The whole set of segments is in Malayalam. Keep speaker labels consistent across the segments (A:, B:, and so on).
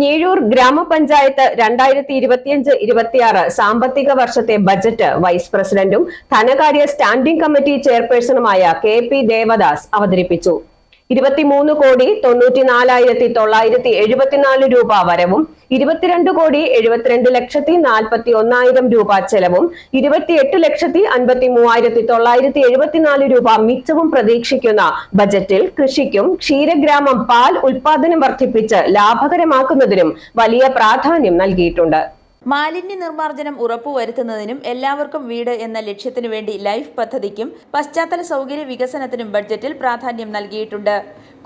A: ഞീഴൂർ ഗ്രാമപഞ്ചായത്ത് രണ്ടായിരത്തി ഇരുപത്തിയഞ്ച് ഇരുപത്തിയാറ് സാമ്പത്തിക വർഷത്തെ ബജറ്റ് വൈസ് പ്രസിഡന്റും ധനകാര്യ സ്റ്റാൻഡിംഗ് കമ്മിറ്റി ചെയർപേഴ്സണുമായ കെ പി ദേവദാസ് അവതരിപ്പിച്ചു. ഇരുപത്തിമൂന്ന് കോടി തൊണ്ണൂറ്റി നാലായിരത്തി തൊള്ളായിരത്തി എഴുപത്തിനാല് രൂപ വരവും ഇരുപത്തിരണ്ട് കോടി എഴുപത്തിരണ്ട് ലക്ഷത്തി നാൽപ്പത്തി ഒന്നായിരം രൂപ ചെലവും ഇരുപത്തിയെട്ട് ലക്ഷത്തി അൻപത്തി മൂവായിരത്തി തൊള്ളായിരത്തി എഴുപത്തിനാല് രൂപ മിച്ചവും പ്രതീക്ഷിക്കുന്ന ബജറ്റിൽ കൃഷിക്കും ക്ഷീരഗ്രാമം പാൽ ഉൽപാദനം വർദ്ധിപ്പിച്ച് ലാഭകരമാക്കുന്നതിനും വലിയ പ്രാധാന്യം നൽകിയിട്ടുണ്ട്.
B: മാലിന്യ നിർമ്മാർജനം ഉറപ്പുവരുത്തുന്നതിനും എല്ലാവർക്കും വീട് എന്ന ലക്ഷ്യത്തിനു വേണ്ടി ലൈഫ് പദ്ധതിക്കും പശ്ചാത്തല സൗകര്യ വികസനത്തിനും ബഡ്ജറ്റിൽ പ്രാധാന്യം നൽകിയിട്ടുണ്ട്.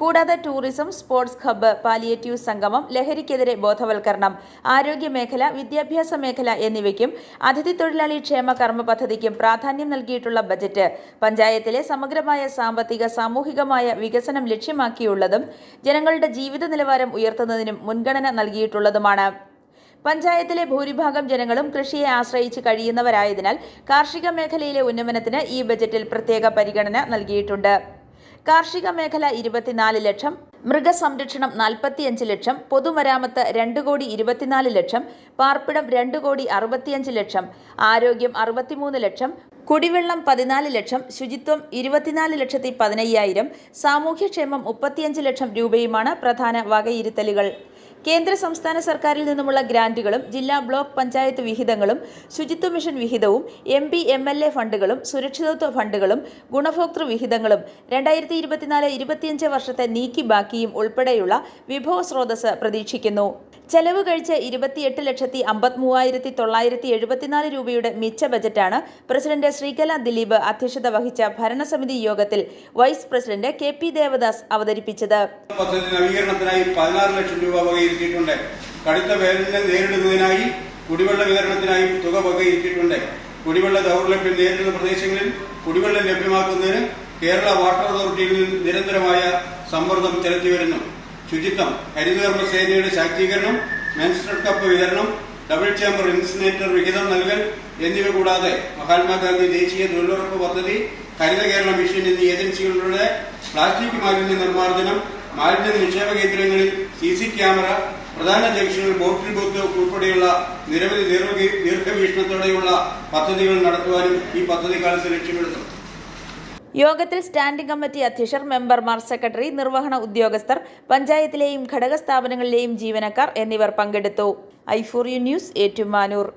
B: കൂടാതെ ടൂറിസം സ്പോർട്സ് ഹബ്ബ് പാലിയേറ്റീവ് സംഗമം ലഹരിക്കെതിരെ ബോധവൽക്കരണം ആരോഗ്യ മേഖല വിദ്യാഭ്യാസ മേഖല എന്നിവയ്ക്കും അതിഥി തൊഴിലാളി ക്ഷേമ കർമ്മ പദ്ധതിക്കും പ്രാധാന്യം നൽകിയിട്ടുള്ള ബജറ്റ് പഞ്ചായത്തിലെ സമഗ്രമായ സാമ്പത്തിക സാമൂഹികമായ വികസനം ലക്ഷ്യമാക്കിയുള്ളതും ജനങ്ങളുടെ ജീവിത നിലവാരം ഉയർത്തുന്നതിനും മുൻഗണന നൽകിയിട്ടുള്ളതുമാണ്. പഞ്ചായത്തിലെ ഭൂരിഭാഗം ജനങ്ങളും കൃഷിയെ ആശ്രയിച്ച് കഴിയുന്നവരായതിനാൽ കാർഷിക മേഖലയിലെ ഉന്നമനത്തിന് ഈ ബജറ്റിൽ പ്രത്യേക പരിഗണന നൽകിയിട്ടുണ്ട്. കാർഷിക മേഖല ഇരുപത്തിനാല് ലക്ഷം മൃഗസംരക്ഷണം നാൽപ്പത്തിയഞ്ച് ലക്ഷം പൊതുമരാമത്ത് രണ്ട് കോടി ഇരുപത്തിനാല് ലക്ഷം പാർപ്പിടം രണ്ട് കോടി അറുപത്തിയഞ്ച് ലക്ഷം ആരോഗ്യം അറുപത്തിമൂന്ന് ലക്ഷം കുടിവെള്ളം പതിനാല് ലക്ഷം ശുചിത്വം ഇരുപത്തിനാല് ലക്ഷത്തി പതിനയ്യായിരം സാമൂഹ്യക്ഷേമം മുപ്പത്തിയഞ്ച് ലക്ഷം രൂപയുമാണ് പ്രധാന വകയിരുത്തലുകൾ. കേന്ദ്ര സംസ്ഥാന സർക്കാരിൽ നിന്നുമുള്ള ഗ്രാന്റുകളും ജില്ലാ ബ്ലോക്ക് പഞ്ചായത്ത് വിഹിതങ്ങളും ശുചിത്വ mission വിഹിതവും M P M L A ഫണ്ടുകളും സുരക്ഷിതത്വ ഫണ്ടുകളും ഗുണഭോക്തൃ വിഹിതങ്ങളും രണ്ടായിരത്തി ഇരുപത്തിനാല് ഇരുപത്തിയഞ്ച് വർഷത്തെ നീക്കി ബാക്കിയും ഉൾപ്പെടെയുള്ള വിഭവ സ്രോതസ് പ്രതീക്ഷിക്കുന്നു. ചെലവ് കഴിച്ച് ഇരുപത്തിയെട്ട് ലക്ഷത്തി അമ്പത്തി മൂവായിരത്തി തൊള്ളായിരത്തി എഴുപത്തിനാല് രൂപയുടെ മിച്ച ബജറ്റാണ് പ്രസിഡന്റ് ശ്രീകല ദിലീപ് അധ്യക്ഷത വഹിച്ച ഭരണസമിതി യോഗത്തിൽ vice president K P Devadas അവതരിപ്പിച്ചത്.
C: പദ്ധതി നവീകരണത്തിനായി പതിനാറ് ലക്ഷം രൂപ വകയിരുത്തിയിട്ടുണ്ട്. കടുത്ത വേനലിനെ നേരിടുന്നതിനായി കുടിവെള്ള വിതരണത്തിനായി തുക വകയിരുത്തിയിട്ടുണ്ട്. കുടിവെള്ള ദൗർലഭ്യം നേരിടുന്ന പ്രദേശങ്ങളിൽ കുടിവെള്ളം ലഭ്യമാക്കുന്നതിന് കേരള വാട്ടർ അതോറിറ്റിയിൽ നിരന്തരമായ സമ്മർദ്ദം ചെലുത്തി വരുന്നു. ശുചിത്വം ഹരിതകർമ്മ സേനയുടെ ശാക്തീകരണം മെൻസ്ട്രൽ കപ്പ് വിതരണം ഡബിൾ ചേംബർ ഇൻസിനേറ്റർ വിഹിതം നൽകൽ എന്നിവ കൂടാതെ മഹാത്മാഗാന്ധി ദേശീയ തൊഴിലുറപ്പ് പദ്ധതി ഹരിത കേരള മിഷൻ എന്നീ ഏജൻസികളുടെ പ്ലാസ്റ്റിക് മാലിന്യ നിർമ്മാർജനം മാലിന്യ നിക്ഷേപ കേന്ദ്രങ്ങളിൽ സി സി ക്യാമറ പ്രധാന ജംഗ്ഷനിൽ ബോട്ടിൽ ബൂത്ത് ഉൾപ്പെടെയുള്ള നിരവധി ദീർഘ- ദീർഘവീക്ഷണത്തോടെയുള്ള പദ്ധതികൾ നടത്തുവാനും ഈ പദ്ധതി കാലത്ത് ലക്ഷ്യമിടുന്നു.
B: യോഗത്തിൽ സ്റ്റാൻഡിംഗ് കമ്മിറ്റി അധ്യക്ഷർ മെമ്പർമാർ സെക്രട്ടറി നിർവഹണ ഉദ്യോഗസ്ഥർ പഞ്ചായത്തിലെയും ഘടക സ്ഥാപനങ്ങളിലെയും ജീവനക്കാർ എന്നിവർ പങ്കെടുത്തു. ഐഫോറിയു ന്യൂസ് ഏറ്റുമാനൂർ.